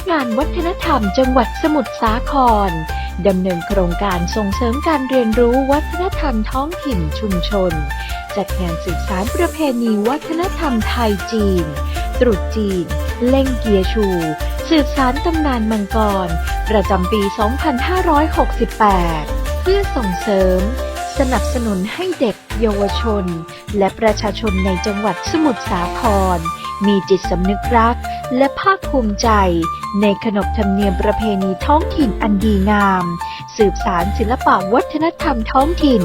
ักงานวัฒนธรรมจังหวัดสมุทรสาครดำเนินโครงการส่งเสริมการเรียนรู้วัฒนธรรมท้องถิ่นชุมชน จัดงานสืบสารประเพณีวัฒนธรรมไทยจีน ตรุษจีน เล่งเกียร์ชู สืบสารตำนานมังกร ประจำปี 2568 เพื่อส่งเสริม สนับสนุนให้เด็กเยาวชน และประชาชนในจังหวัดสมุทรสาคร มีจิตสำนึกรักและภาคภูมิใจ ในขนบธรรมเนียมประเพณีท้องถิ่นอันดีงาม สืบสารศิลปะวัฒนธรรมท้องถิ่น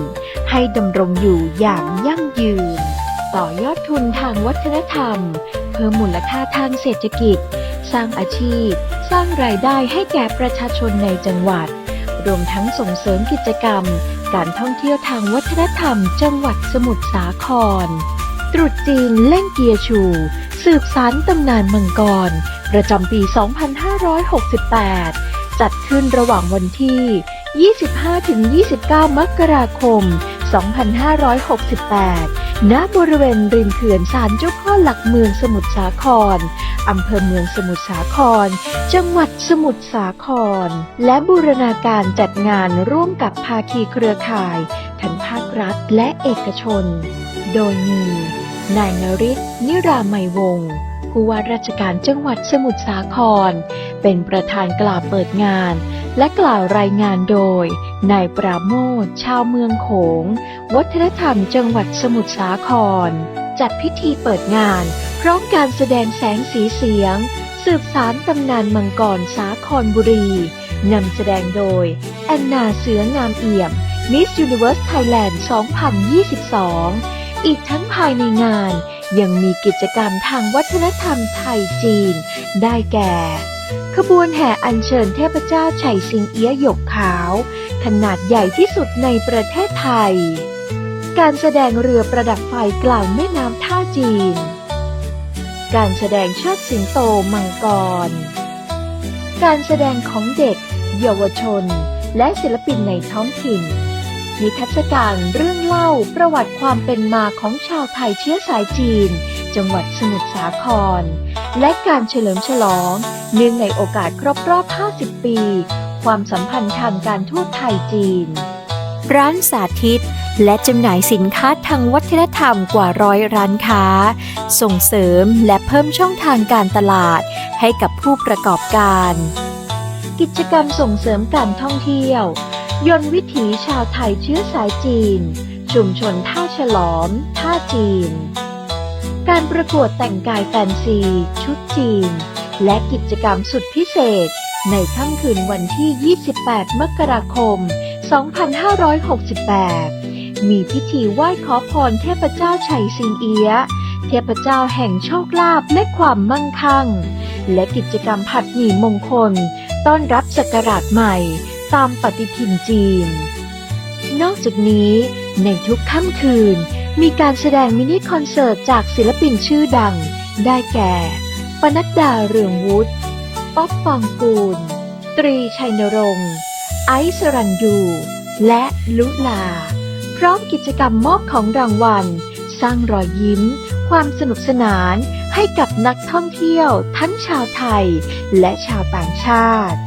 ให้ดำรงอยู่อย่างยั่งยืน ต่อยอดทุนทางวัฒนธรรม เพิ่มมูลค่าทางเศรษฐกิจ สร้างอาชีพ สร้างรายได้ให้แก่ประชาชนในจังหวัด รวมทั้งส่งเสริมกิจกรรม การท่องเที่ยวทางวัฒนธรรม จังหวัดสมุทรสาคร ตรุษจีนเล่งเกียร์ชู สืบสารตำนานมังกร ประจำปี 2568 จัดขึ้นระหว่างวันที่ 25-29 มกราคม 2568 ณ บริเวณริมเขื่อนศาลเจ้าพ่อหลักเมืองสมุทรสาคร อำเภอเมืองสมุทรสาคร จังหวัดสมุทรสาคร และบูรณาการจัดงานร่วมกับภาคีเครือข่าย ทั้งภาครัฐและเอกชน โดยมี นายนริศนิรามัยวงศ์ผู้ว่าราชการจังหวัดสมุทรสาคร เป็นประธานกล่าวเปิดงาน และกล่าวรายงานโดยนายปราโมทชาวเมืองโขง วัฒนธรรมจังหวัดสมุทรสาคร จัดพิธีเปิดงานพร้อมการแสดงแสงสีเสียง สืบสารตำนานมังกรสาครบุรีนำแสดงโดย แอนนาเสืองามเอี่ยม Miss Universe Thailand 2022 อีกทั้งภายในงาน ยังมีกิจกรรมทางวัฒนธรรมไทยจีน ได้แก่ ขบวนแห่อัญเชิญเทพเจ้าไฉสิงเอี้ยหยกขาว ขนาดใหญ่ที่สุดในประเทศไทย การแสดงเรือประดับไฟกลางแม่น้ำท่าจีน การแสดงเชิดสิงโตมังกร การแสดงของเด็ก เยาวชน และศิลปินในท้องถิ่น นิทรรศการเรื่องเล่าประวัติความเป็นมาของชาวไทยเชื้อสายจีน จังหวัดสมุทรสาคร และการเฉลิมฉลอง เนื่องในโอกาสครบรอบ 50 ปี ความสัมพันธ์ทางการทูตไทยจีน ร้านสาธิตและจำหน่ายสินค้าทางวัฒนธรรมกว่าร้อยร้านค้า ส่งเสริมและเพิ่มช่องทางการตลาดให้กับผู้ประกอบการ กิจกรรมส่งเสริมการท่องเที่ยว ยนต์วิถีชาวไทยเชื้อสายจีน ชุมชนท่าฉลอม ท่าจีน การประกวดแต่งกายแฟนซี ชุดจีน และกิจกรรมสุดพิเศษ ในค่ำคืนวันที่ 28 มกราคม 2568 มีพิธีไหว้ขอพรเทพเจ้าไฉสิงเอียเทพเจ้าแห่งโชคลาภและความมั่งคั่ง และกิจกรรมผัดหมี่มงคล ต้อนรับศักราชใหม่ ตามปฏิทินจีน นอกจากนี้ในทุกค่ำคืนมีการแสดงมินิคอนเสิร์ตจากศิลปินชื่อดัง ได้แก่ ปนัดดาเรืองวุฒิ ป๊อปปองกูล ตรีชัยนรงค์ ไอซ์สรัญยู และลุลา พร้อมกิจกรรมมอบของรางวัล สร้างรอยยิ้ม ความสนุกสนานให้กับนักท่องเที่ยวทั้งชาวไทย และชาวต่างชาติ